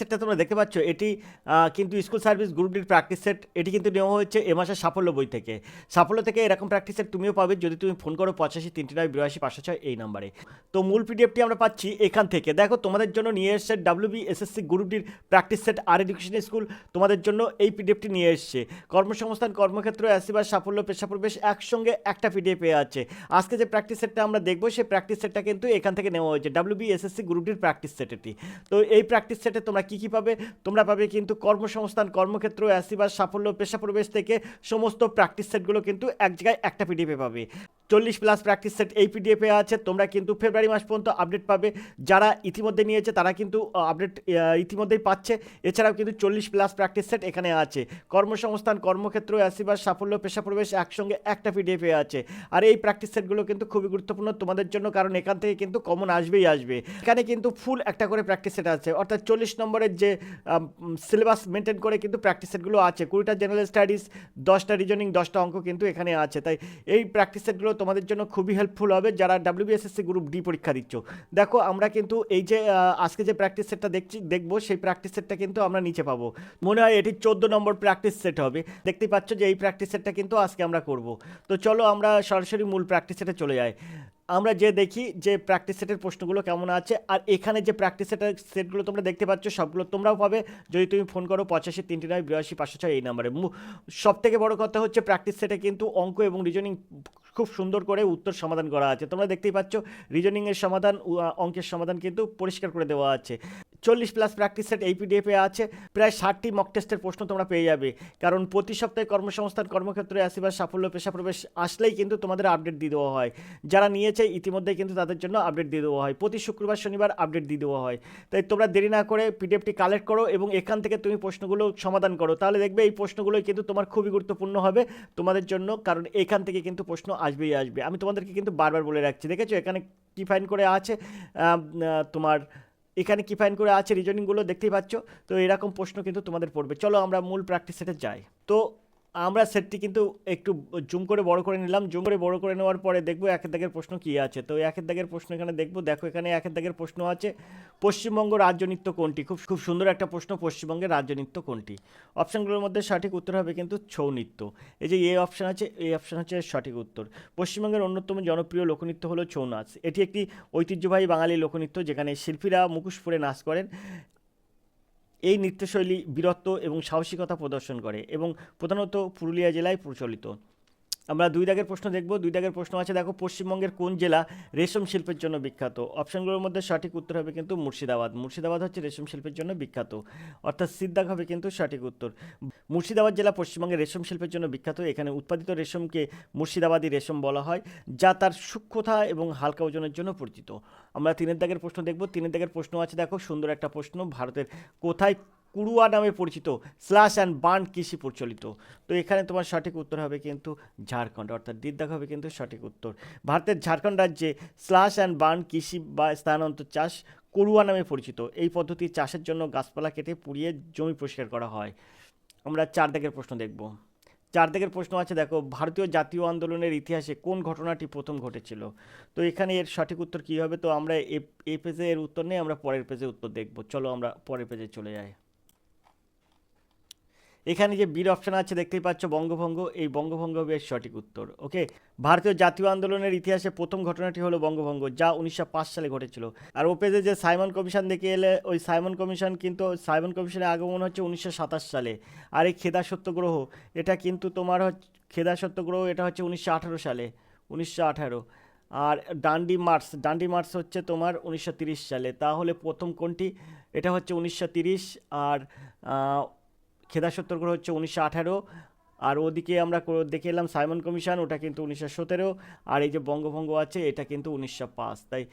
সেটটা তোমরা দেখতে পাচ্ছ, এটি কিন্তু স্কুল সার্ভিস গ্রুপ ডির প্র্যাকটিস সেট, এটি কিন্তু নেওয়া হয়েছে এ মাসের সাফল্য বই থেকে। সাফল্য থেকে এরকম প্র্যাকটিস সেট তুমিও পাবে যদি তুমি ফোন করো পঁচাশি তিনটি নয় বিরাশি পাঁচশো ছয় এই নাম্বারে। তো মূল পিডিএফটি আমরা পাচ্ছি এখান থেকে। দেখো, তোমাদের জন্য নিয়ে এসছে ডাব্লিউবি এসএসসি গ্রুপ ডির practice set R Education School, তোমাদের জন্য এই পিডিএফটি নিয়ে এসছে। কর্মসংস্থান, কর্মক্ষেত্র, অ্যাসিবার, সাফল্য পেশা পরিবেশ একসঙ্গে একটা পিডিএফ পেয়ে আছে আজকে যে প্র্যাকটিস সেটটা আমরা দেখব, সেই প্র্যাকটিস সেটটা কিন্তু এখান থেকে নেওয়া হয়েছে ডাব্লিউবি এসএসসি গ্রুপ ডির প্র্যাকটিস সেট এটি। তো এই প্র্যাকটিস সেটে তোমরা কী কি পাবে? তোমরা পাবে কিন্তু কর্মসংস্থান, কর্মক্ষেত্র অ্যাসিবার সাফল্য পেশা প্রবেশ থেকে সমস্ত প্র্যাকটিস সেটগুলো কিন্তু এক জায়গায় একটা পিডিএফে পাবে। চল্লিশ প্লাস প্র্যাকটিস সেট এই পিডিএফে আছে। তোমরা কিন্তু ফেব্রুয়ারি মাস পর্যন্ত আপডেট পাবে। যারা ইতিমধ্যে নিয়েছে, তারা কিন্তু আপডেট ইতিমধ্যেই পাচ্ছে। এছাড়াও কিন্তু চল্লিশ প্লাস প্র্যাকটিস সেট এখানে আছে। কর্মসংস্থান, কর্মক্ষেত্র অ্যাসিবার সাফল্য পেশা প্রবেশ একসঙ্গে একটা পিডিএফে আছে। আর এই প্র্যাকটিস সেটগুলো কিন্তু খুবই গুরুত্বপূর্ণ তোমাদের জন্য, কারণ এখান থেকে কিন্তু কমন আসবেই আসবে। এখানে কিন্তু ফুল একটা করে প্র্যাকটিস সেট আছে। অর্থাৎ চল্লিশ নম্বরের যে সিলেবাস মেনটেন করে কিন্তু প্র্যাকটিস সেটগুলো আছে। কুড়িটা জেনারেল স্টাডিজ দশটা রিজনিং দশটা অঙ্ক কিন্তু এখানে আছে। তাই এই প্র্যাকটিস সেটগুলো তোমাদের জন্য খুবই হেল্পফুল হবে যারা ডাব্লিউবিএসএসসি গ্রুপ ডি পরীক্ষা দিচ্ছ। দেখো, আমরা কিন্তু এই যে আজকে যে প্র্যাকটিস সেটটা দেখছি, দেখব, সেই প্র্যাকটিস সেটটা কিন্তু আমরা নিচে পাবো। মনে হয় এটি চোদ্দ নম্বর প্র্যাকটিস সেট হবে। দেখতেই পাচ্ছ যে এই প্র্যাকটিস সেটটা কিন্তু আজকে আমরা করব। তো চলো আমরা সরাসরি মূল প্র্যাকটিস সেটে চলে যাই। আমরা যে দেখি যে প্র্যাকটিস সেটের প্রশ্নগুলো কেমন আছে, আর এখানে যে প্র্যাকটিস সেটের সেটগুলো তোমরা দেখতে পাচ্ছ, সবগুলো তোমরাও পাবে। যদি তুমি ফোন করো, পঁচাশি, তিনটি নয়, বিরাশি, পাঁচশো ছয়, এই নাম্বারে সব থেকে বড় কথা হচ্ছে প্র্যাকটিস সেটে কিন্তু অঙ্ক এবং রিজনিং খুব সুন্দর করে উত্তর সমাধান করা আছে। তোমরা দেখতেই পাচ্ছ রিজনিংয়ের সমাধান অঙ্কের সমাধান কিন্তু পরিষ্কার করে দেওয়া আছে। চল্লিশ প্লাস প্র্যাকটিস সেট এই পিডিএফে আছে, প্রায় ষাটটি মক টেস্টের প্রশ্ন তোমরা পেয়ে যাবে। কারণ প্রতি সপ্তাহে কর্মসংস্থান, কর্মক্ষেত্রে আসিবার সাফল্য পেশা প্রবেশ আসলেই কিন্তু তোমাদের আপডেট দিয়ে দেওয়া হয়। যারা নিয়েছে ইতিমধ্যে কিন্তু তাদের জন্য আপডেট দিয়ে দেওয়া হয়। প্রতি শুক্রবার, শনিবার আপডেট দিয়ে দেওয়া হয়। তাই তোমরা দেরি না করে পিডিএফটি কালেক্ট করো এবং এখান থেকে তুমি প্রশ্নগুলো সমাধান করো। তাহলে দেখবে এই প্রশ্নগুলো কিন্তু তোমার খুবই গুরুত্বপূর্ণ হবে তোমাদের জন্য, কারণ এখান থেকে কিন্তু প্রশ্ন আসবেই আসবে। আমি তোমাদেরকে কিন্তু বারবার বলে রাখছি, দেখেছ? এখানে কি ফাইন করে আছে? তোমার এখানে কি ফাইন করে আছে? রিজনিংগুলো দেখতেই পাচ্ছ? তো এরকম প্রশ্ন কিন্তু তোমাদের পড়বে। চলো আমরা মূল প্র্যাকটিস সেটে যাই। তো আমরা সেটটি কিন্তু একটু জুম করে বড় করে নিলাম। জুম করে বড় করে নেওয়ার পরে দেখব একের দাগের প্রশ্ন কী আছে। তো একের দাগের প্রশ্ন এখানে দেখব। দেখো এখানে একের দাগের প্রশ্ন আছে, পশ্চিমবঙ্গ রাজ্য নৃত্য কোনটি? খুব খুব সুন্দর একটা প্রশ্ন, পশ্চিমবঙ্গের রাজ্য নৃত্য কোনটি? অপশানগুলোর মধ্যে সঠিক উত্তর হবে কিন্তু ছৌ নৃত্য। এই যে এ অপশান আছে এই অপশান হচ্ছে সঠিক উত্তর। পশ্চিমবঙ্গের অন্যতম জনপ্রিয় লোকনৃত্য হলো ছৌ নাচ। এটি একটি ঐতিহ্যবাহী বাঙালি লোকনৃত্য যেখানে শিল্পীরা মুখোশ পরে নাচ করেন। এই নৃত্যশৈলী বীরত্ব এবং সাহসিকতা প্রদর্শন করে এবং প্রধানত পুরুলিয়া জেলায় প্রচলিত। আমরা দুই দাগের প্রশ্ন দেখব। দুই দাগের প্রশ্ন আছে, দেখো, পশ্চিমবঙ্গের কোন জেলা রেশম শিল্পের জন্য বিখ্যাত? অপশনগুলোর মধ্যে সঠিক উত্তর হবে কিন্তু মুর্শিদাবাদ। মুর্শিদাবাদ হচ্ছে রেশম শিল্পের জন্য বিখ্যাত। অর্থাৎ সিদ্দাক হবে কিন্তু সঠিক উত্তর। মুর্শিদাবাদ জেলা পশ্চিমবঙ্গের রেশম শিল্পের জন্য বিখ্যাত। এখানে উৎপাদিত রেশমকে মুর্শিদাবাদী রেশম বলা হয়, যা তার সূক্ষ্মতা এবং হালকা ওজনের জন্য পরিচিত। আমরা তিনের দাগের প্রশ্ন দেখব। তিনের দাগের প্রশ্ন আছে, দেখো, সুন্দর একটা প্রশ্ন, ভারতের কোথায় কুড়ুয়া নামে পরিচিত স্ল্যাশ অ্যান্ড বার্ন কৃষি প্রচলিত? তো এখানে তোমার সঠিক উত্তর হবে কিন্তু ঝাড়খণ্ড, অর্থাৎ দিদ্দাগ হবে কিন্তু সঠিক উত্তর। ভারতের ঝাড়খণ্ড রাজ্যে স্ল্যাশ অ্যান্ড বার্ন কৃষি বা স্থানান্তর চাষ করুয়া নামে পরিচিত। এই পদ্ধতি চাষের জন্য গাছপালা কেটে পুড়িয়ে জমি পরিষ্কার করা হয়। আমরা চার দাগের প্রশ্ন দেখব। চার দাগের প্রশ্ন আছে, দেখো, ভারতীয় জাতীয় আন্দোলনের ইতিহাসে কোন ঘটনাটি প্রথম ঘটেছিল? তো এখানে এর সঠিক উত্তর কী হবে? তো আমরা এ- পেজে এর উত্তর নেই, আমরা পরের পেজে উত্তর দেখব। চলো আমরা পরের পেজে চলে যাই। এখানে যে বীর অপশন আছে, দেখতেই পাচ্ছ বঙ্গভঙ্গ। এই বঙ্গভঙ্গ হবে সঠিক উত্তর, ওকে? ভারতীয় জাতীয় আন্দোলনের ইতিহাসে প্রথম ঘটনাটি হলো বঙ্গভঙ্গ, যা উনিশশো পাঁচ সালে ঘটেছিল। আর ও পেজে যে সাইমন কমিশন দেখে এলে, ওই সাইমন কমিশন কিন্তু, সাইমন কমিশনের আগমন হচ্ছে উনিশশো সাতাশ সালে। আর এই খেদা সত্যগ্রহ এটা কিন্তু তোমার হচ্ছে খেদা সত্যগ্রহ এটা হচ্ছে উনিশশো আঠারো সালে, উনিশশো আঠারো। আর ডান্ডি মার্চ ডান্ডি মার্চ হচ্ছে তোমার উনিশশো সালে। তাহলে প্রথম কোনটি? এটা হচ্ছে উনিশশো আর খেদা সত্তরগ্রহ হচ্ছে উনিশশো আঠারো। আর ওদিকে আমরা দেখে এলাম সাইমন কমিশন, ওটা কিন্তু উনিশশো সতেরো। আর এই যে বঙ্গভঙ্গ আছে, এটা কিন্তু উনিশশো পাঁচ। তাই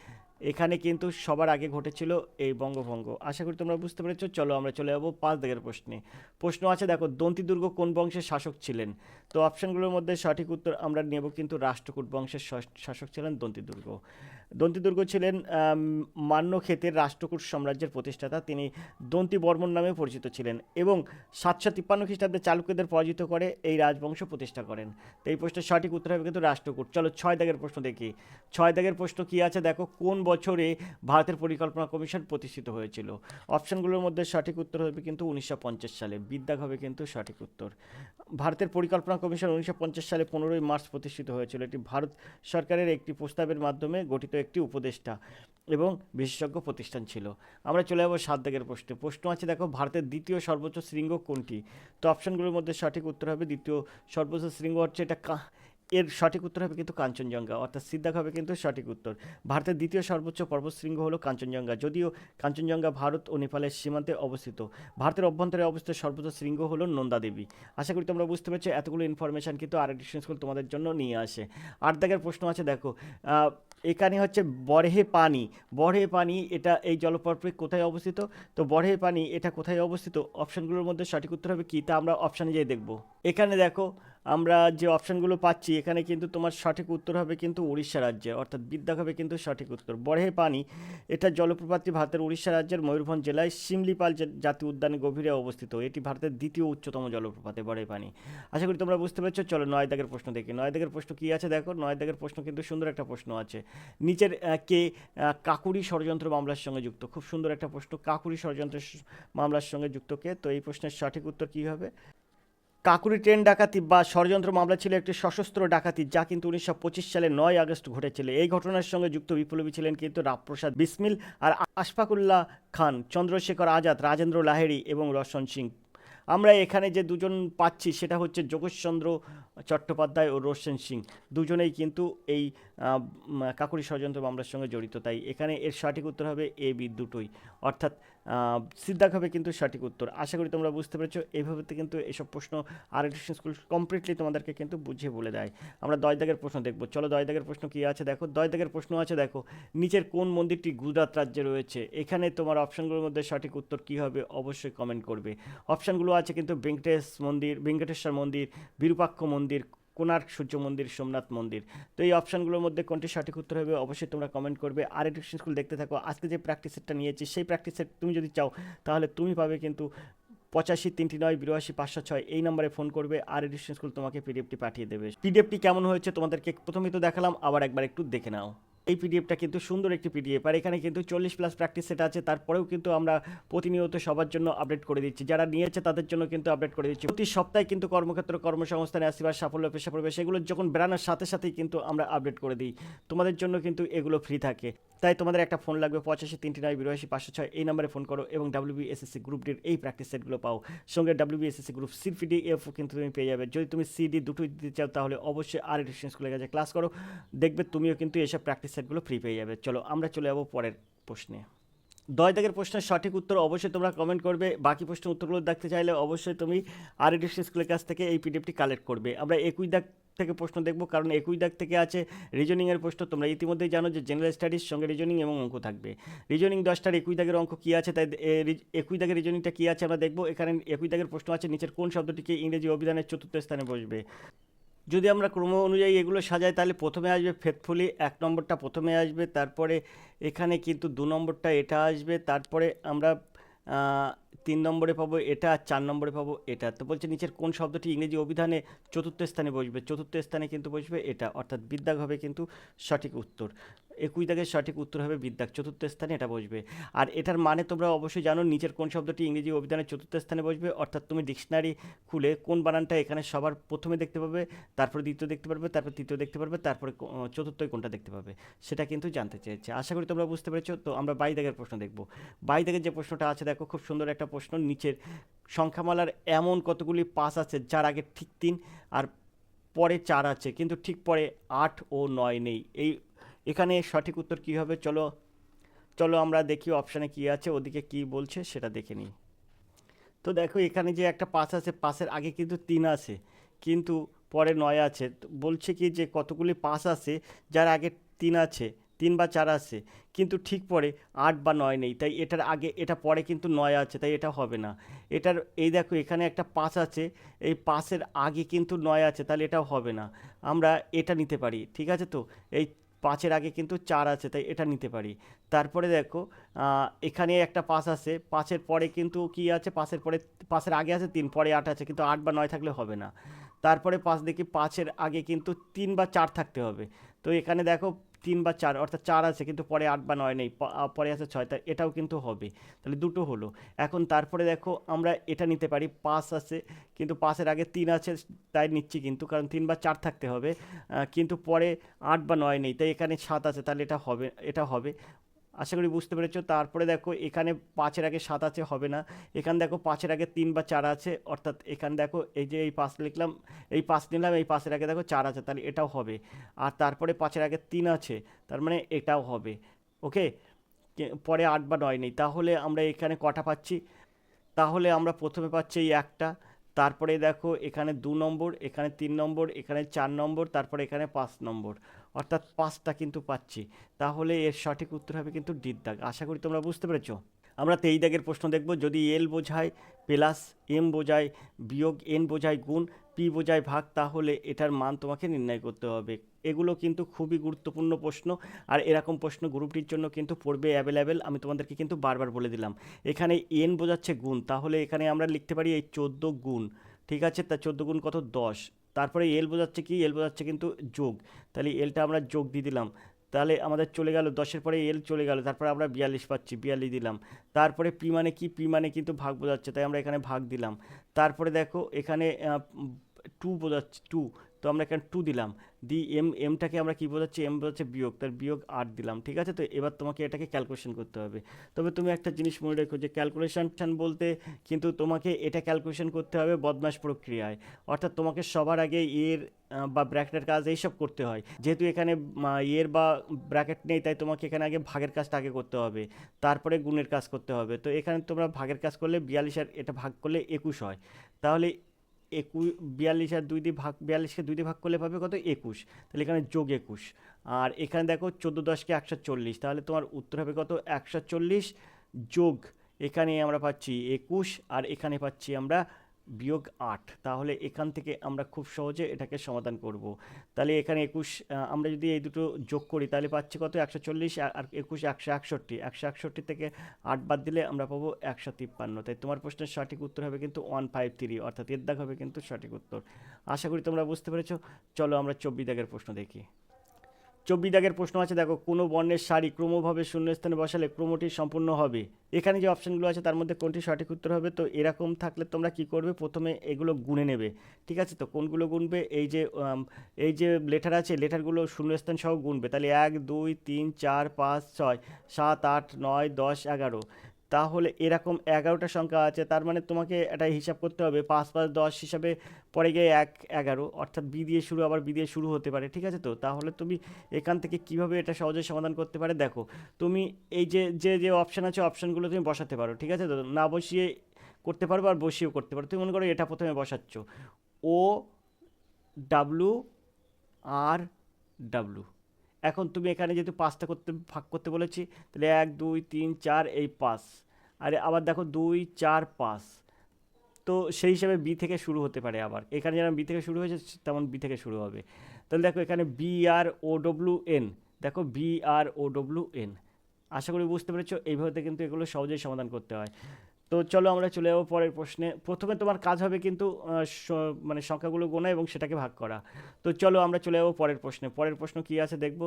এখানে কিন্তু সবার আগে ঘটেছিল এই বঙ্গভঙ্গ। আশা করি তোমরা বুঝতে পেরেছ, চলো আমরা চলে যাব পাঁচ দিকের প্রশ্নে। প্রশ্ন আছে, দেখো দন্তি দুর্গ কোন বংশের শাসক ছিলেন? তো অপশানগুলোর মধ্যে সঠিক উত্তর আমরা নেব কিন্তু রাষ্ট্রকূট বংশের শাসক ছিলেন দন্তি দুর্গ দন্তি দুর্গ ছিলেন আম, মান্যক্ষেতের রাষ্ট্রকূট সাম্রাজ্যের প্রতিষ্ঠাতা। তিনি দন্তি বর্মন নামে পরিচিত ছিলেন এবং সাতশো তিপ্পান্ন খ্রিস্টাব্দে চালুক্যদের পরাজিত করে এই রাজবংশ প্রতিষ্ঠা করেন। তো এই প্রশ্নের সঠিক উত্তর হবে কিন্তু রাষ্ট্রকূট। চলো ছয় দাগের প্রশ্ন দেখি। ছয় দাগের প্রশ্ন কী আছে? দেখো কোন বছরে ভারতের পরিকল্পনা কমিশন প্রতিষ্ঠিত হয়েছিল? অপশনগুলোর মধ্যে সঠিক উত্তর হবে কিন্তু উনিশশো পঞ্চাশ সালে। বিদ্যাগ হবে কিন্তু সঠিক উত্তর। ভারতের পরিকল্পনা কমিশন উনিশশো পঞ্চাশ সালে পনেরোই মার্চ প্রতিষ্ঠিত হয়েছিল। এটি ভারত সরকারের একটি প্রস্তাবের মাধ্যমে গঠিত একটি উপদেষ্টা এবং বিশেষজ্ঞ প্রতিষ্ঠান ছিল। আমরা চলে যাব সাত দাগের প্রশ্নে। প্রশ্ন আছে, দেখো, ভারতের দ্বিতীয় সর্বোচ্চ শৃঙ্গ কোনটি? তো অপশনগুলোর মধ্যে সঠিক উত্তর হবে দ্বিতীয় সর্বোচ্চ শৃঙ্গ হচ্ছে এটা কা এর সঠিক উত্তর হবে কিন্তু কাঞ্চনজঙ্ঘা। অর্থাৎ সিদ্ধাক হবে কিন্তু সঠিক উত্তর। ভারতের দ্বিতীয় সর্বোচ্চ পর্বতশৃঙ্গ হলো কাঞ্চনজঙ্ঘা। যদিও কাঞ্চনজঙ্ঘা ভারত ও নেপালের সীমান্তে অবস্থিত। ভারতের অভ্যন্তরে অবস্থিত সর্বোচ্চ শৃঙ্গ হলো নন্দা দেবী। আশা করি তোমরা বুঝতে পারছ, এতগুলো ইনফরমেশন কিন্তু আর এডিশন স্কুল তোমাদের জন্য নিয়ে আসে। আট দাগের প্রশ্ন আছে, দেখো এখানে হচ্ছে বরহে পানি। বরহে পানি এটা এই জলপ্রপাত কোথায় অবস্থিত? তো বরহে পানি এটা কোথায় অবস্থিত? অপশনগুলোর মধ্যে সঠিক উত্তর হবে কি? তা আমরা অপশানে যেয়ে দেখব। এখানে দেখো আমরা যে অপশানগুলো পাচ্ছি, এখানে কিন্তু তোমার সঠিক উত্তর হবে কিন্তু উড়িষ্যা রাজ্যে, অর্থাৎ বিদ্যাক হবে কিন্তু সঠিক উত্তর। বরহে পানি, এটা জলপ্রপাতটি ভারতের উড়িষ্যা রাজ্যের ময়ূরভঞ্জ জেলায় শিমলিপাল জাতীয় উদ্যানে গভীরে অবস্থিত। এটি ভারতের দ্বিতীয় উচ্চতম জলপ্রপাতে, বরহে পানি। আশা করি তোমরা বুঝতে পেরেছ, চলো নয় দাগের প্রশ্ন দেখি। নয় দাগের প্রশ্ন কী আছে দেখো? নয় দাগের প্রশ্ন কিন্তু সুন্দর একটা প্রশ্ন আছে। নিচের কে কাকুরি ষড়যন্ত্র মামলার সঙ্গে যুক্ত? খুব সুন্দর একটা প্রশ্ন, কাকুরি ষড়যন্ত্র মামলার সঙ্গে যুক্ত কে? তো এই প্রশ্নের সঠিক উত্তর কী হবে? কাকুরি ট্রেন ডাকাতি বা ষড়যন্ত্র মামলা ছিল একটি সশস্ত্র ডাকাতি, যা কিন্তু উনিশশো পঁচিশ সালে নয় আগস্ট ঘটেছিল। এই ঘটনার সঙ্গে যুক্ত বিপ্লবী ছিলেন কিন্তু রামপ্রসাদ বিসমিল আর আশফাকুল্লাহ খান, চন্দ্রশেখর আজাদ, রাজেন্দ্র লাহেরি এবং রোশন সিং। আমরা এখানে যে দুজন পাচ্ছি সেটা হচ্ছে যোগেশচন্দ্র চট্টোপাধ্যায় ও রোশন সিং। দুজনেই কিন্তু এই কাকুরি ষড়যন্ত্র মামলার সঙ্গে জড়িত, তাই এখানে এর সঠিক উত্তর হবে এ বি দুটোই। অর্থাৎ সিদ্ধাক হবে কিন্তু সঠিক উত্তর। আশা করি তোমরা বুঝতে পেরেছ। এইভাবেতে কিন্তু এসব প্রশ্ন আর এডুকেশন স্কুল কমপ্লিটলি তোমাদেরকে কিন্তু বুঝিয়ে বলে দেয়। আমরা দয় দাগের প্রশ্ন দেখব। চলো দয় দাগের প্রশ্ন কী আছে দেখো? দয় দাগের প্রশ্ন আছে দেখো, নিচের কোন মন্দিরটি গুজরাট রাজ্যে রয়েছে? এখানে তোমার অপশনগুলোর মধ্যে সঠিক উত্তর কী হবে অবশ্যই কমেন্ট করবে। অপশানগুলো আছে কিন্তু ভেঙ্কটেশ মন্দির, ভেঙ্কটেশ্বর মন্দির, বিরূপাক্ষ মন্দির কোণার্ক সূর্য মন্দির, সোমনাথ মন্দির। তো এই অপশানগুলোর মধ্যে কোনটি সঠিক উত্তর হবে অবশ্যই তোমরা কমেন্ট করবে। আর এডুকেশন স্কুল দেখতে থাকো। আজকে যে প্র্যাকটিস সেটটা নিয়েছি, সেই প্র্যাকটিস সেট তুমি যদি চাও, তাহলে তুমি পাবে কিন্তু পঁচাশি, তিনটি নয়, বিরাশি, পাঁচশো ছয় এই নম্বরে ফোন করবে আর এডুকেশন স্কুল তোমাকে পিডিএফটি পাঠিয়ে দেবে। পিডিএফটি কেমন হয়েছে তোমাদেরকে প্রথমেই তো দেখালাম, আবার একবার একটু দেখে নাও। এই পিডিএফটা কিন্তু সুন্দর একটি পিডিএফ আর এখানে কিন্তু চল্লিশ প্লাস প্র্যাকটিস সেট আছে। তারপরেও কিন্তু আমরা প্রতিনিয়ত সবার জন্য আপডেট করে দিচ্ছি। যারা নিয়েছে তাদের জন্য কিন্তু আপডেট করে দিচ্ছি। প্রতি সপ্তাহে কিন্তু কর্মক্ষেত্র, কর্মসংস্থানে আসিবার সাফল্য, পেশা পড়বে সেগুলো যখন বেড়ানোর সাথে সাথেই কিন্তু আমরা আপডেট করে দিই। তোমাদের জন্য কিন্তু এগুলো ফ্রি থাকে। তাই তোমাদের একটা ফোন লাগবে, পঁচাশি তিনটি নয়, বিরাশি পাঁচশো ছয়, এই নম্বরে ফোন করো এবং ডাব্লিউবিএসএসসি গ্রুপ ডির এই প্র্যাকটিস সেটগুলো পাও। সঙ্গে ডাব্লিউবিএসএসসি গ্রুপ সি পিডিএফ কিন্তু তুমি পেয়ে যাবে। যদি তুমি সিডি দুটোই দিতে চাও তাহলে অবশ্যই আর এডুকেশন স্কুলের কাছে ক্লাস করো। দেখবে তুমিও কিন্তু এসব প্র্যাকটিস সেটগুলো ফ্রি পেয়ে যাবে। চলো, আমরা চলে যাব পরের প্রশ্নে। দয় দাগের প্রশ্নের সঠিক উত্তর অবশ্যই তোমরা কমেন্ট করবে। বাকি প্রশ্নের উত্তরগুলো দেখতে চাইলে অবশ্যই তুমি আর এডুকেশন স্কুলের কাছ থেকে এই পিডিএফটি কালেক্ট করবে। আমরা একুশ দাগ থেকে প্রশ্ন দেখব, কারণ একুশ দাগ থেকে আছে রিজনিংয়ের প্রশ্ন। তোমরা ইতিমধ্যেই জানো যে জেনারেল স্টাডিজ সঙ্গে রিজনিং এবং অঙ্ক থাকবে। রিজনিং দশটার একুশ দাগের অঙ্ক কী আছে? তাই একুশ দাগের রিজনিংটা কী আছে আমরা দেখব। এখানে একুশ দাগের প্রশ্ন আছে, নিচের কোন শব্দটিকে ইংরেজি অভিধানের চতুর্থ স্থানে বসবে। যদি আমরা ক্রম অনুযায়ী এগুলো সাজাই, তাহলে প্রথমে আসবে ফেথফুলি এক নম্বরটা প্রথমে আসবে, তারপরে এখানে কিন্তু দু নম্বরটা এটা আসবে, তারপরে আমরা তিন নম্বরে পাবো এটা, আর চার নম্বরে পাবো এটা। তো বলছে নিচের কোন শব্দটি ইংরেজি অভিধানে চতুর্থ স্থানে বসবে? চতুর্থ স্থানে কিন্তু বসবে এটা, অর্থাৎ বিদ্যাগ হবে কিন্তু সঠিক উত্তর। একুশ দাগের সঠিক উত্তর হবে বিদ্যাগ চতুর্থ স্থানে এটা বসবে। আর এটার মানে তোমরা অবশ্যই জানো, নিচের কোন শব্দটি ইংরেজি অভিধানের চতুর্থ স্থানে বসবে, অর্থাৎ তুমি ডিকশনারি খুলে কোন বানানটা এখানে সবার প্রথমে দেখতে পাবে, তারপরে দ্বিতীয় দেখতে পারবে, তারপর তৃতীয় দেখতে পারবে, তারপরে চতুর্থই কোনটা দেখতে পাবে, সেটা কিন্তু জানতে চেয়েছে। আশা করি তোমরা বুঝতে পেরেছ, তো আমরা বাই দাগের প্রশ্ন দেখব। বাই দাগের যে প্রশ্নটা আছে, দেখো খুব সুন্দর একটা প্রশ্ন, নিচের সংখ্যামালার এমন কতগুলি পাস আছে, যার আগে ঠিক তিন আর পরে চার আছে, কিন্তু ঠিক পরে আট ও নয় নেই। এই এখানে সঠিক উত্তর কী হবে? চলো চলো আমরা দেখি অপশানে কী আছে, ওদিকে কী বলছে সেটা দেখে নিই। তো দেখো, এখানে যে একটা পাস আছে পাসের আগে কিন্তু তিন আছে, কিন্তু পরে নয় আছে। বলছে কি যে কতগুলি পাস আছে, যার আগে তিন আছে, তিন বা চার আছে, কিন্তু ঠিক পরে আট বা নয় নেই। তাই এটার আগে, এটা পরে কিন্তু নয় আছে, তাই এটা হবে না। এটার, এই দেখো, এখানে একটা পাস আছে, এই পাসের আগে কিন্তু নয় আছে, তাহলে এটাও হবে না। আমরা এটা নিতে পারি, ঠিক আছে তো? এই পাঁচের আগে কিন্তু চার আছে, তাই এটা নিতে পারি। তারপরে দেখো এখানে একটা পাঁচ আছে, পাঁচের পরে কিন্তু কি আছে? পাঁচের পরে, পাঁচের আগে আছে তিন, পরে আট আছে, কিন্তু আট বা নয় থাকলে হবে না। তারপরে পাঁচ দেখি, পাঁচের আগে কিন্তু তিন বা চার থাকতে হবে। তো এখানে দেখো তিন বা চার, অর্থাৎ চার আছে কিন্তু পরে আট বা নয় নেই পরে আছে ছয় তাই এটাও কিন্তু হবে। তাহলে দুটো হলো। এখন তারপরে দেখো আমরা এটা নিতে পারি, পাঁচ আছে, কিন্তু পাঁচের আগে তিন আছে, তাই নিচ্ছি কিন্তু, কারণ তিন বা চার থাকতে হবে। কিন্তু পরে আট বা নয় নেই, তাই এখানে সাত আছে, তাহলে এটা হবে এটা হবে। আশা করি বুঝতে পেরেছ। তারপরে দেখো, এখানে পাঁচের আগে সাত আছে, হবে না। এখানে দেখো পাঁচের আগে তিন বা চার আছে, অর্থাৎ এখানে দেখো এই যে এই পাঁচ লিখলাম, এই পাঁচ নিলাম, এই পাঁচের আগে দেখো চার আছে, তাহলে এটাও হবে। আর তারপরে পাঁচের আগে তিন আছে, তার মানে এটাও হবে। ওকে? পরে আট বা নয় নেই। তাহলে আমরা এখানে কটা পাচ্ছি? তাহলে আমরা প্রথমে পাচ্ছি এই একটা। তারপরে দেখো এখানে দু নম্বর, এখানে তিন নম্বর, এখানে চার নম্বর, তারপরে এখানে পাঁচ নম্বর। অর্থাৎ পাঁচটা কিন্তু পাচ্ছি। তাহলে এর সঠিক উত্তর হবে কিন্তু ডিদ্দাগ দাগ আশা করি তোমরা বুঝতে পেরেছ? আমরা তেই দাগের প্রশ্ন দেখব। যদি এল বোঝায় প্লাস এম বোঝায় বিয়োগ এন বোঝায় গুণ, পি বোঝায় ভাগ, তাহলে এটার মান তোমাকে নির্ণয় করতে হবে। এগুলো কিন্তু খুবই গুরুত্বপূর্ণ প্রশ্ন। আর এরকম প্রশ্ন গ্রুপটির জন্য কিন্তু পড়বে অ্যাভেলেবেল। আমি তোমাদেরকে কিন্তু বারবার বলে দিলাম। এখানে এন বোঝাচ্ছে গুণ, তাহলে এখানে আমরা লিখতে পারি এই চোদ্দ গুণ। ঠিক আছে? তা চোদ্দ গুণ কত? দশ। তারপরে এল বোঝাচ্ছে কি? এল বোঝাচ্ছে কিন্তু যোগ। তাহলে এলটা আমরা যোগ দিয়ে দিলাম। তাহলে আমাদের চলে গেল, দশের পরে এল চলে গেল, তারপরে আমরা বিয়াল্লিশ পাচ্ছি, বিয়াল্লিশ দিলাম। তারপরে পি মানে কি? পি মানে কিন্তু ভাগ বোঝাচ্ছে, তাই আমরা এখানে ভাগ দিলাম। তারপরে দেখো, এখানে টু বোঝাচ্ছে টু তো আমরা এখানে টু দিলাম। দি এম এমটাকে আমরা কী বোঝাচ্ছি? এম বোঝাচ্ছে বিয়োগ। তার বিয়োগ আট দিলাম, ঠিক আছে? তো এবার তোমাকে এটাকে ক্যালকুলেশন করতে হবে। তবে তুমি একটা জিনিস মনে রেখো যে ক্যালকুলেশন বলতে কিন্তু তোমাকে এটা ক্যালকুলেশন করতে হবে বদমাশ প্রক্রিয়ায়। অর্থাৎ তোমাকে সবার আগে এর বা ব্র্যাকেটের কাজ এইসব করতে হয়। যেহেতু এখানে ইয়ের বা ব্র্যাকেট নেই, তাই তোমাকে এখানে আগে ভাগের কাজটা আগে করতে হবে। তারপরে গুণের কাজ করতে হবে। তো এখানে তোমরা ভাগের কাজ করলে বিয়াল্লিশ আর এটা ভাগ করলে একুশ হয়। তাহলে একুশ বিয়াল্লিশ আর দুই দিয়ে ভাগ বিয়াল্লিশকে দুই দিয়ে ভাগ করলে পাবে কত? একুশ। তাহলে এখানে যোগ একুশ। আর এখানে দেখো চোদ্দ দশকে একশো চল্লিশ। তাহলে তোমার উত্তর হবে কত? একশো চল্লিশ যোগ। এখানে আমরা পাচ্ছি একুশ। আর এখানে পাচ্ছি আমরা বিয়োগ আট, তাহলে এখান থেকে আমরা খুব সহজে এটাকে সমাধান করব। তাহলে এখানে একুশ আমরা যদি এই দুটো যোগ করি, তাহলে পাচ্ছি কত? একশো চল্লিশ আর একুশ একশো একষট্টি। একশো একষট্টি থেকে আট বাদ দিলে আমরা পাবো একশো তিপ্পান্ন। তাই তোমার প্রশ্নের সঠিক উত্তর হবে কিন্তু ওয়ান ফাইভ থ্রি, অর্থাৎ এর দাগ হবে কিন্তু সঠিক উত্তর। আশা করি তোমরা বুঝতে পেরেছ। চলো আমরা চব্বিশ দাগের প্রশ্ন দেখি। চব্বিশ দাগের প্রশ্ন আছে, দেখো, কোনো বর্ণের সারি ক্রমভাবে শূন্যস্থানে বসালে ক্রমটি সম্পূর্ণ হবে। এখানে যে অপশানগুলো আছে, তার মধ্যে কোনটি সঠিক উত্তর হবে? তো এরকম থাকলে তোমরা কি করবে? প্রথমে এগুলো গুনে নেবে। ঠিক আছে? তো কোনগুলো গুনবে? এই যে এই যে লেটার আছে লেটারগুলো শূন্যস্থান সহ গুনবে। তাহলে এক, দুই, তিন, চার, পাঁচ, ছয়, সাত, আট, নয়, দশ, এগারো। তাহলে এরকম এগারোটা সংখ্যা আছে, তার মানে তোমাকে এটা হিসাব করতে হবে, পাঁচ পাঁচ, দশ হিসাবে পরে গিয়ে এক, এগারো, অর্থাৎ বি দিয়ে শুরু, আবার বি দিয়ে শুরু হতে পারে, ঠিক আছে তো? তাহলে তুমি এখান থেকে কীভাবে এটা সহজে সমাধান করতে পারে দেখো, তুমি এই যে যে যে অপশান আছে অপশানগুলো তুমি বসাতে পারো, ঠিক আছে তো? না বসিয়ে করতে পারব আর বসিয়েও করতে পারো, তুমি মনে করো এটা প্রথমে বসাচ্ছ, ও, ডাব্লু, আর, ডাব্লু। এখন তুমি এখানে যেহেতু পাঁচটা করতে, ভাগ করতে বলেছি, তাহলে এক, দুই, তিন, চার, এই পাঁচ। আর আবার দেখো দুই, চার, পাঁচ। তো সেই হিসাবে বি থেকে শুরু হতে পারে আবার। এখানে যেমন বি থেকে শুরু হয়েছে, তেমন বি থেকে শুরু হবে। তাহলে দেখো এখানে B R O W N দেখো B R O W N আশা করি বুঝতে পেরেছ, এইভাবে কিন্তু এগুলো সহজেই সমাধান করতে হয়। তো চলো আমরা চলে যাব পরের প্রশ্নে। প্রথমে তোমার কাজ হবে কিন্তু মানে সংখ্যাগুলো গোনা এবং সেটাকে ভাগ করা। তো চলো আমরা চলে যাব পরের প্রশ্নে। পরের প্রশ্ন কী আছে দেখব।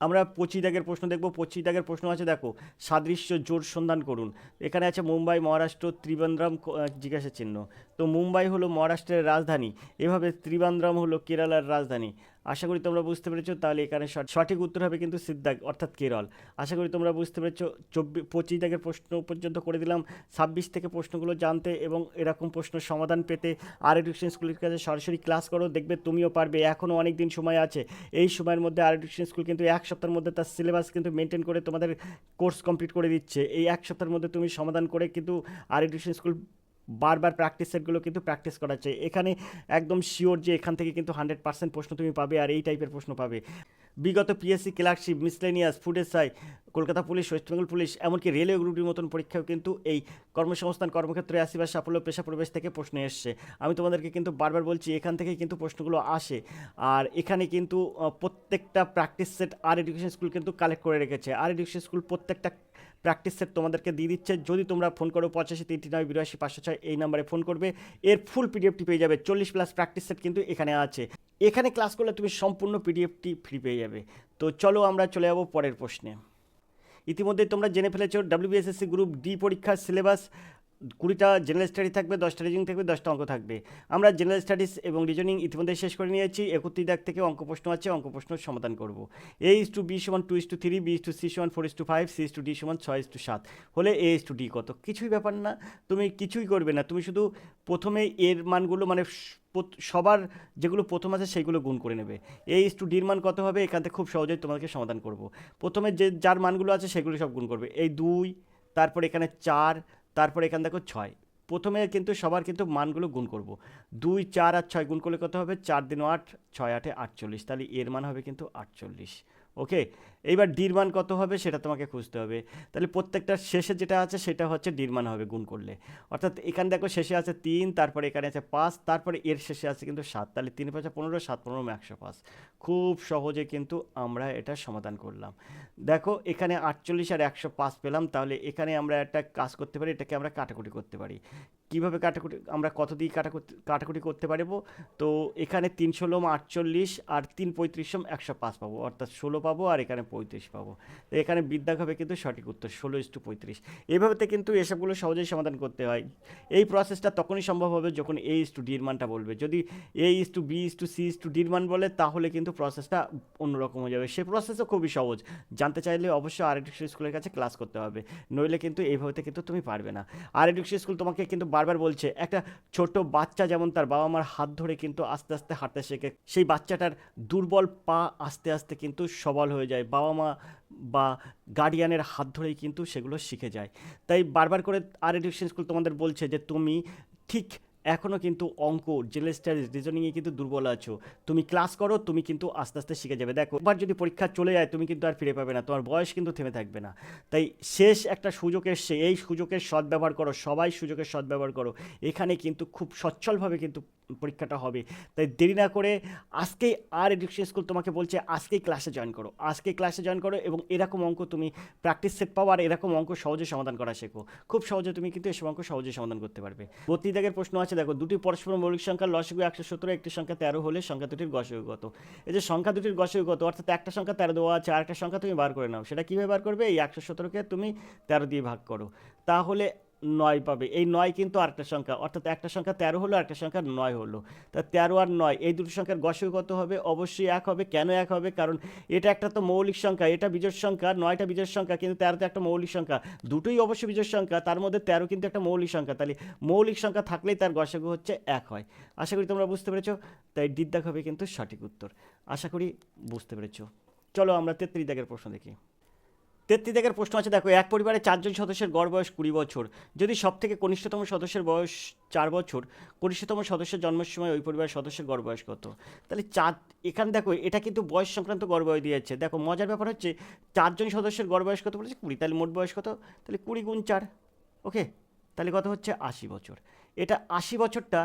আমরা পঁচিশ দাগের প্রশ্ন দেখব। পঁচিশ দাগের প্রশ্ন আছে, দেখো, সাদৃশ্য জোর সন্ধান করুন। এখানে আছে মুম্বাই, মহারাষ্ট্র, ত্রিবান্দ্রম জিজ্ঞাসা চিহ্ন। তো মুম্বাই হলো মহারাষ্ট্রের রাজধানী। এভাবে ত্রিবান্দ্রম হলো কেরালার রাজধানী। আশা করি তোমরা বুঝতে পেরেছ, তাহলে এখানে সঠ- সঠিক উত্তর হবে কিন্তু সিদ্ধাক অর্থাৎ কেরল। আশা করি তোমরা বুঝতে পেরেছ চব্বিশ পঁচিশ দাগের প্রশ্ন পর্যন্ত করে দিলাম। ছাব্বিশ থেকে প্রশ্নগুলো জানতে এবং এরকম প্রশ্ন সমাধান পেতে আর এডুকেশন স্কুলের কাছে সরাসরি ক্লাস করো, দেখবে তুমিও পারবে। এখনও অনেক দিন সময় আছে। এই সময়ের মধ্যে আর এডুকেশন স্কুল কিন্তু এক সপ্তাহের মধ্যে তার সিলেবাস কিন্তু মেনটেন করে তোমাদের কোর্স কমপ্লিট করে দিচ্ছে। এই এক সপ্তাহের মধ্যে তুমি সমাধান করে কিন্তু আর এডুকেশন স্কুল বারবার প্র্যাকটিস সেটগুলো কিন্তু প্র্যাকটিস করাচ্ছে এখানে একদম শিওর যে এখান থেকে কিন্তু হান্ড্রেড পার্সেন্ট প্রশ্ন তুমি পাবে আর এই টাইপের প্রশ্ন পাবে। বিগত PSC clerkship miscellaneous food SI Kolkata police West Bengal police, এমনকি রেলওয়ে গ্রুপটির মতন পরীক্ষাও কিন্তু এই কর্মসংস্থান কর্মক্ষেত্রে আসি বা সাফল্য, পেশা প্রবেশ থেকে প্রশ্ন এসছে। আমি তোমাদেরকে কিন্তু বারবার বলছি, এখান থেকেই কিন্তু প্রশ্নগুলো আসে। আর এখানে কিন্তু প্রত্যেকটা প্র্যাকটিস সেট আর এডুকেশন স্কুল কিন্তু কালেক্ট করে রেখেছে। আর এডুকেশন স্কুল প্রত্যেকটা প্র্যাকটিস সেট তোমাদেরকে দিয়ে দিচ্ছে। যদি তোমরা ফোন করো পঁচাশি তিনটি নয়, বিরাশি, পাঁচশো, ছয়, এই নাম্বারে ফোন করবে। এর ফুল পিডিএফটি পেয়ে যাবে। চল্লিশ প্লাস প্র্যাকটিস সেট কিন্তু এখানে আছে। এখানে ক্লাস করলে তুমি সম্পূর্ণ পিডিএফটি ফ্রি পেয়ে যাবে। তো চলো আমরা চলে যাব পরের প্রশ্নে। ইতিমধ্যে তোমরা জেনে ফেলেছো ডাব্লিউবিএসএসসি গ্রুপ ডি পরীক্ষার সিলেবাস কুড়িটা জেনারেল স্টাডি থাকবে, দশটা রিজনিং থাকবে, দশটা অঙ্ক থাকবে। আমরা জেনারেল স্টাডিজ এবং রিজনিং ইতিমধ্যে শেষ করে নিয়েছি। একত্রিশ দাগ থেকে অঙ্ক প্রশ্ন আছে অঙ্ক প্রশ্ন সমাধান করব। এ ইস টু বি সমান two is to three B is to C সমান four is to five C is to D সমান ছয় ইস টু সাত। হলে এ ইস টু ডি কত? কিছুই ব্যাপার না। তুমি কিছুই করবে না। তুমি শুধু প্রথমে এর মানগুলো মানে সবার যেগুলো প্রথম আছে সেইগুলো গুণ করে নেবে। এ ইস টু ডির মান কত হবে? এখান থেকে খুব সহজেই তোমাকে সমাধান করব। প্রথমে যে, যার মানগুলো আছে সেগুলো সব গুণ করবে। এই দুই, তারপর এখানে চার তারপর এখান দেখো ছয়। প্রথমে কিন্তু সবার কিন্তু মানগুলো গুণ করব। দুই, চার আর ছয় গুণ করলে কত হবে? চার দিন আট, ছয় আটে আটচল্লিশ। তাহলে এর মান হবে কিন্তু আটচল্লিশ। ওকে? এইবার ডির মান কত হবে সেটা তোমাকে খুঁজতে হবে। তাহলে প্রত্যেকটার শেষে যেটা আছে সেটা হচ্ছে ডির মান হবে গুণ করলে। অর্থাৎ এখানে দেখো শেষে আছে তিন, তারপরে এখানে আছে পাঁচ, তারপরে এর শেষে আছে কিন্তু সাত। তাহলে তিন পাঁচে পনেরো, সাত পনেরো একশো পাঁচ। খুব সহজে কিন্তু আমরা এটা সমাধান করলাম। দেখো এখানে আটচল্লিশ আর একশো পাঁচ পেলাম, তাহলে এখানে আমরা একটা কাজ করতে পারি, এটাকে আমরা কাটাকুটি করতে পারি। কীভাবে কাটাকুটি, আমরা কত দিয়ে কাটাকুটি কাটাকুটি করতে পারব? তো এখানে তিন ষোলো আটচল্লিশ আর তিন পঁয়ত্রিশম একশো পাঁচ পাবো। অর্থাৎ ষোলো পাবো আর এখানে পঁয়ত্রিশ পাবো। তো এখানে বিদ্যাগ হবে কিন্তু সঠিক উত্তর, ষোলো ইস টু পঁয়ত্রিশ। এইভাবে কিন্তু এসবগুলো সহজেই সমাধান করতে হয়। এই প্রসেসটা তখনই সম্ভব হবে যখন এ ইস টু ডির মানটা বলবে। যদি A is to B is to C is to ডির মান বলে, তাহলে কিন্তু প্রসেসটা অন্যরকম হয়ে যাবে। সেই প্রসেসও খুবই সহজ। জানতে চাইলে অবশ্যই আর এডুকেশন স্কুলের কাছে ক্লাস করতে হবে। নইলে কিন্তু এইভাবেতে কিন্তু তুমি পারবে না। আর এডুকেশন স্কুল তোমাকে কিন্তু বারবার বলছে, একটা ছোট বাচ্চা যেমন তার বাবা মার হাত ধরে কিন্তু আস্তে আস্তে হাঁটতে শেখে, সেই বাচ্চাটার দুর্বল পা আস্তে আস্তে কিন্তু সবল হয়ে যায় বাবা মা বা গার্ডিয়ানের হাত ধরেই কিন্তু সেগুলো শিখে যায়। তাই বারবার করে আর এডুকেশন স্কুল তোমাদের বলছে যে, তুমি ঠিক এখনও কিন্তু অঙ্ক জেনারেল স্টাডিজ রিজনিংয়ে কিন্তু দুর্বল আছো। তুমি ক্লাস করো, তুমি কিন্তু আস্তে আস্তে শিখে যাবে। দেখো, এবার যদি পরীক্ষা চলে যায়, তুমি কিন্তু আর ফিরে পাবে না। তোমার বয়স কিন্তু থেমে থাকবে না। তাই শেষ একটা সুযোগ এসছে। এই সুযোগের সদ্ব্যবহার করো, সবাই সুযোগের সদ্ব্যবহার করো। এখানে কিন্তু খুব সচ্ছলভাবে কিন্তু পরীক্ষাটা হবে। তাই দেরি না করে আজকেই আর এডুকেশন স্কুল তোমাকে বলছে আজকেই ক্লাসে জয়েন করো। আজকে ক্লাসে জয়েন করো এবং এরকম অঙ্ক তুমি প্র্যাকটিস সেট পাও আর এরকম অঙ্ক সহজে সমাধান করা শেখো। খুব সহজে তুমি কিন্তু এসব অঙ্ক সহজে সমাধান করতে পারবে। বত্রিশ দাগের প্রশ্ন আছে, দেখো, দুটি পরস্পর মৌলিক সংখ্যার লসগু একশো সতেরো, একটি সংখ্যা তেরো হলে সংখ্যা দুটির গসগু কত এই যে সংখ্যা দুটির গসগু কত অর্থাৎ একটা সংখ্যা তেরো দেওয়া আছে আর একটা সংখ্যা তুমি বার করে নাও। সেটা কীভাবে বার করবে? এই একশো সতেরোকে তুমি তেরো দিয়ে ভাগ করো। তাহলে নয় পাবে। এই নয় কিন্তু আরেকটা সংখ্যা। অর্থাৎ একটা সংখ্যা তেরো হলো একটা সংখ্যা নয় হলো। তা তেরো আর নয়, এই দুটো সংখ্যার গসগু কত হবে? অবশ্যই এক হবে। কেন এক হবে? কারণ এটা একটা তো মৌলিক সংখ্যা, এটা বিজোড় সংখ্যা, নয়টা বিজোড় সংখ্যা, কিন্তু তেরোতে একটা মৌলিক সংখ্যা। দুটোই অবশ্যই বিজোড় সংখ্যা, তার মধ্যে তেরো কিন্তু একটা মৌলিক সংখ্যা। তাহলে মৌলিক সংখ্যা থাকলেই তার গসগু হচ্ছে এক হয়। আশা করি তোমরা বুঝতে পেরেছ? তাই দিদ্দাক হবে কিন্তু সঠিক উত্তর। আশা করি বুঝতে পেরেছ। চলো আমরা তেত্রিশ দাগের প্রশ্ন দেখি। তেত্রিশ দাগের প্রশ্ন আছে, দেখো, এক পরিবারে চারজন সদস্যের গড় বয়স কুড়ি বছর। যদি সব থেকে কনিষ্ঠতম সদস্যের বয়স চার বছর, কনিষ্ঠতম সদস্যের জন্মের সময় ওই পরিবারের সদস্যের গড় বয়স কত? তাহলে চার, এখানে দেখো, এটা কিন্তু বয়স সংক্রান্ত গড় বয়স দিয়েছে। দেখো, মজার ব্যাপার হচ্ছে চারজন সদস্যের গড় বয়স কত বলেছে? কুড়ি, তাহলে মোট বয়স কত? তাহলে কুড়ি গুণ চার, ওকে? তাহলে কত হচ্ছে? আশি বছর। এটা আশি বছরটা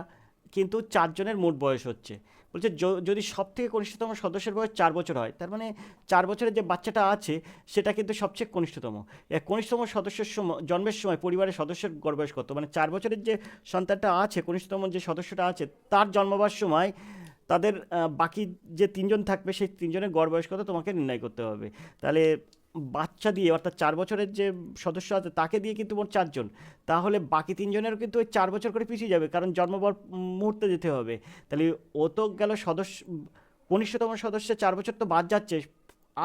কিন্তু চারজনের মোট বয়স হচ্ছে। বলছে যদি সব থেকে কনিষ্ঠতম সদস্যের বয়স চার বছর হয়, তার মানে চার বছরের যে বাচ্চাটা আছে, সেটা কিন্তু সবচেয়ে কনিষ্ঠতম। কনিষ্ঠতম সদস্যের সময় জন্মের সময় পরিবারের সদস্যের গড় কত? মানে চার বছরের যে সন্তানটা আছে, কনিষ্ঠতম যে সদস্যটা আছে, তার জন্মবার সময় তাদের বাকি যে তিনজন থাকবে, সেই তিনজনের গড় বয়স কত? তোমাকে নির্ণয় করতে হবে। তাহলে বাচ্চা দিয়ে, অর্থাৎ চার বছরের যে সদস্য আছে, তাকে দিয়ে কিন্তু মোট চারজন। তাহলে বাকি তিনজনেরও কিন্তু ওই চার বছর করে পিছিয়ে যাবে, কারণ জন্মবার মুহূর্তে যেতে হবে। তাহলে ও তো গেল সদস্য, কনিষ্ঠতম সদস্যের চার বছর তো বাদ যাচ্ছে,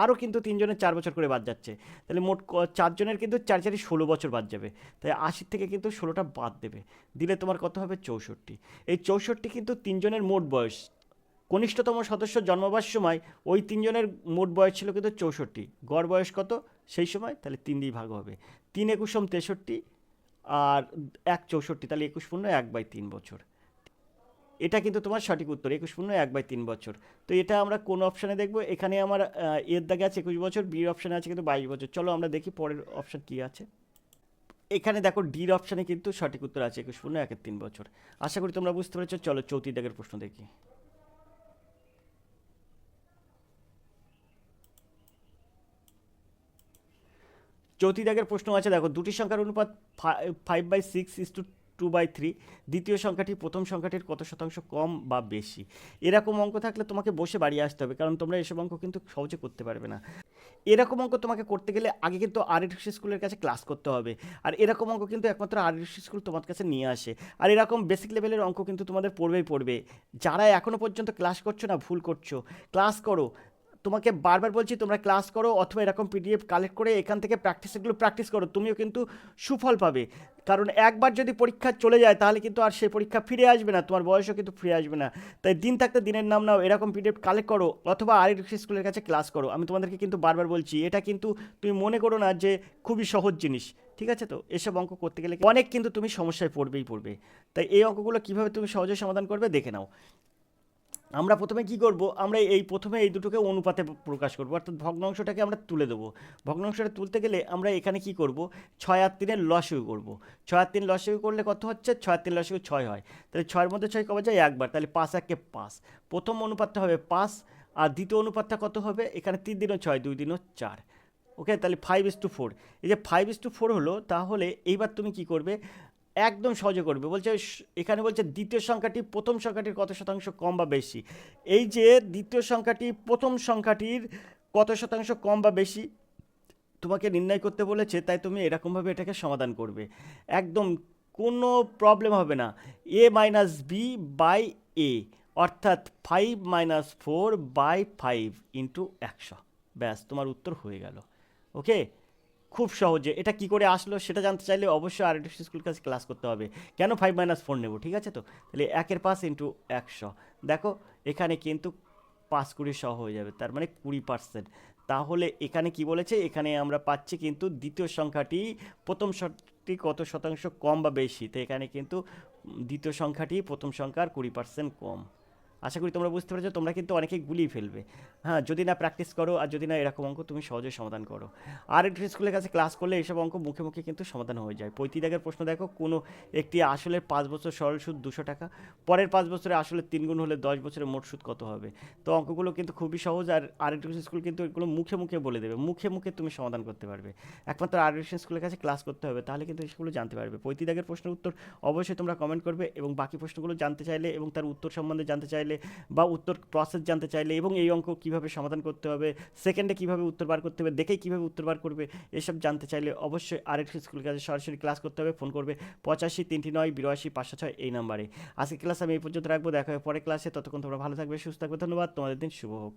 আরও কিন্তু তিনজনের চার বছর করে বাদ যাচ্ছে। তাহলে মোট চারজনের কিন্তু চার চারি ষোলো বছর বাদ যাবে। তাই আশির থেকে কিন্তু ষোলোটা বাদ দেবে। দিলে তোমার কত হবে? চৌষট্টি। এই চৌষট্টি কিন্তু তিনজনের মোট বয়স কনিষ্ঠতম সদস্য জন্মবার সময় ওই তিনজনের মোট বয়স ছিল কিন্তু চৌষট্টি। গড় বয়স কত? সেই সময়? তাহলে তিন দিয়ে ভাগ হবে। তিন একুশম তেষট্টি আর এক চৌষট্টি, তাহলে একুশ পূর্ণ এক বাই তিন বছর। এটা কিন্তু তোমার সঠিক উত্তর, একুশ পূর্ণ এক বাই তিন বছর। তো এটা আমরা কোন অপশানে দেখব? এখানে আমার এর দাগে আছে একুশ বছর, বির অপশানে আছে কিন্তু বাইশ বছর। চলো আমরা দেখি পরের অপশান কী আছে। এখানে দেখো ডির অপশানে কিন্তু সঠিক উত্তর আছে একুশ পূর্ণ একের তিন বছর। আশা করি তোমরা বুঝতে পেরেছ। চলো চৌত্রিশ দাগের প্রশ্ন দেখি। চৌত্রিশ দাগের প্রশ্ন আছে, দেখো, দুটি সংখ্যার অনুপাত five by six is to two by three দ্বিতীয় সংখ্যাটি প্রথম সংখ্যাটির কত শতাংশ কম বা বেশি? এরকম অঙ্ক থাকলে তোমাকে বসে বাড়িয়ে আসতে হবে, কারণ তোমরা এসব অঙ্ক কিন্তু সহজে করতে পারবে না। এরকম অঙ্ক তোমাকে করতে গেলে আগে কিন্তু আরএডিক্স স্কুলের কাছে ক্লাস করতে হবে, আর এরকম অঙ্ক কিন্তু একমাত্র আরএডিক্স স্কুল তোমার কাছে নিয়ে আসে, আর এরকম বেসিক লেভেলের অঙ্ক কিন্তু তোমাদের পড়বেই পড়বে। যারা এখনও পর্যন্ত ক্লাস করছ না, ভুল করছ ক্লাস করো তোমাকে বারবার বলছি, তোমরা ক্লাস করো অথবা এরকম পিডিএফ কালেক্ট করে এখান থেকে প্র্যাকটিস এগুলো প্র্যাকটিস করো, তুমিও কিন্তু সুফল পাবে। কারণ একবার যদি পরীক্ষা চলে যায়, তাহলে কিন্তু আর সেই পরীক্ষা ফিরে আসবে না, তোমার বয়সও কিন্তু ফিরে আসবে না। তাই দিন থাকতে দিনের নাম নাও, এরকম পিডিএফ কালেক্ট করো অথবা আর স্কুলের কাছে ক্লাস করো। আমি তোমাদেরকে কিন্তু বারবার বলছি, এটা কিন্তু তুমি মনে করো না যে খুবই সহজ জিনিস, ঠিক আছে তো? এসব অঙ্ক করতে গেলে অনেক কিন্তু তুমি সমস্যায় পড়বেই পড়বে। তাই এই অঙ্কগুলো কীভাবে তুমি সহজে সমাধান করবে, দেখে নাও। আমরা প্রথমে কি করব? আমরা এই প্রথমে এই দুটোকে অনুপাতে প্রকাশ করব। অর্থাৎ ভগ্নাংশটাকে আমরা তুলে দেবো। ভগ্নাংশটা তুলতে গেলে আমরা এখানে কি করব? ছয় আর তিনের লসিউ করব। ছয় আর তিন লসিউ করলে কত হচ্ছে? ছয় আর তিন লসিউ ছয় হয়। তাহলে ছয়ের মধ্যে ছয় কবে যায় একবার। তাহলে পাঁচ একে পাঁচ। প্রথম অনুপাতটা হবে পাঁচ আর দ্বিতীয় অনুপাতটা কত হবে? এখানে তিন দিনও ছয়, দুই দিনও চার। ওকে? তাহলে ফাইভ ইস টু ফোর এই যে ফাইভ ইস টু ফোর হলো, তাহলে এইবার তুমি কি করবে? একদম সহজে করবে। বলছে এখানে বলছে, দ্বিতীয় সংখ্যাটি প্রথম সংখ্যাটির কত শতাংশ কম বা বেশি? এই যে, দ্বিতীয় সংখ্যাটি প্রথম সংখ্যাটির কত শতাংশ কম বা বেশি, তোমাকে নির্ণয় করতে বলেছে, তাই তুমি এরকমভাবে এটাকে সমাধান করবে। একদম কোনো প্রবলেম হবে না। A minus B by A অর্থাৎ five minus four by five into একশো। ব্যাস, তোমার উত্তর হয়ে গেল। ওকে খুব সহজে। এটা কি করে আসলো সেটা জানতে চাইলে অবশ্যই আর একটু স্কুল কাছে ক্লাস করতে হবে। কেন ফাইভ মাইনাস ফোর নেব, ঠিক আছে তো? তাহলে একের পাস ইন্টু একশো। দেখো, এখানে কিন্তু পাঁচ কুড়ি সহ হয়ে যাবে, তার মানে কুড়ি পার্সেন্ট তাহলে এখানে কি বলেছে? এখানে আমরা পাচ্ছি কিন্তু দ্বিতীয় সংখ্যাটি প্রথম সংখ্যাটি কত শতাংশ কম বা বেশি? তো এখানে কিন্তু দ্বিতীয় সংখ্যাটি প্রথম সংখ্যার কুড়ি পার্সেন্ট কম। আশা করি তোমরা বুঝতে পেরেছ, তোমরা কিন্তু অনেকেই গুলিয়ে ফেলবে। হ্যাঁ যদি না প্র্যাকটিস করো আর যদি না এরকম অঙ্ক তুমি সহজে সমাধান করো। আর একটু স্কুলের কাছে ক্লাস করলে এইসব অঙ্ক মুখে মুখে কিন্তু সমাধান হয়ে যায়। পঁয়ত্রিশ প্রশ্ন দেখো, কোনো একটি আসলের পাঁচ বছর সরল সুদ দুশো টাকা, পরের পাঁচ বছরে আসলে তিন গুণ হলে দশ বছরের মোট সুদ কত হবে? তো অঙ্কগুলো কিন্তু খুবই সহজ আর আর একটু স্কুল কিন্তু এগুলো মুখে মুখে বলে দেবে। মুখে মুখে তুমি সমাধান করতে পারবে। একমাত্র আর একটি স্কুলের কাছে ক্লাস করতে হবে, তাহলে কিন্তু সেগুলো জানতে পারবে। পঁয়ত্রিশ প্রশ্নের উত্তর অবশ্যই তোমরা কমেন্ট করবে এবং বাকি প্রশ্নগুলো জানতে চাইলে এবং তার উত্তর সম্বন্ধে জানতে চাইলে বা উত্তর প্রসেস জানতে চাইলে এবং এই অঙ্ক কীভাবে সমাধান করতে হবে সেকেন্ডে কীভাবে উত্তর বার করতে হবে, দেখেই কীভাবে উত্তর বার করবে, এসব জানতে চাইলে অবশ্যই আরেকটি স্কুল কাছে সরাসরি ক্লাস করতে হবে ফোন করবে পঁচাশি তিনটি নয় বিরাশি পাঁচশো ছয় এই নাম্বারে আজকে ক্লাস আমি এই পর্যন্ত রাখব, দেখা হবে পরে ক্লাসে ততক্ষণ তোমরা ভালো থাকবে, সুস্থ থাকবে, ধন্যবাদ, তোমাদের দিন শুভ হোক।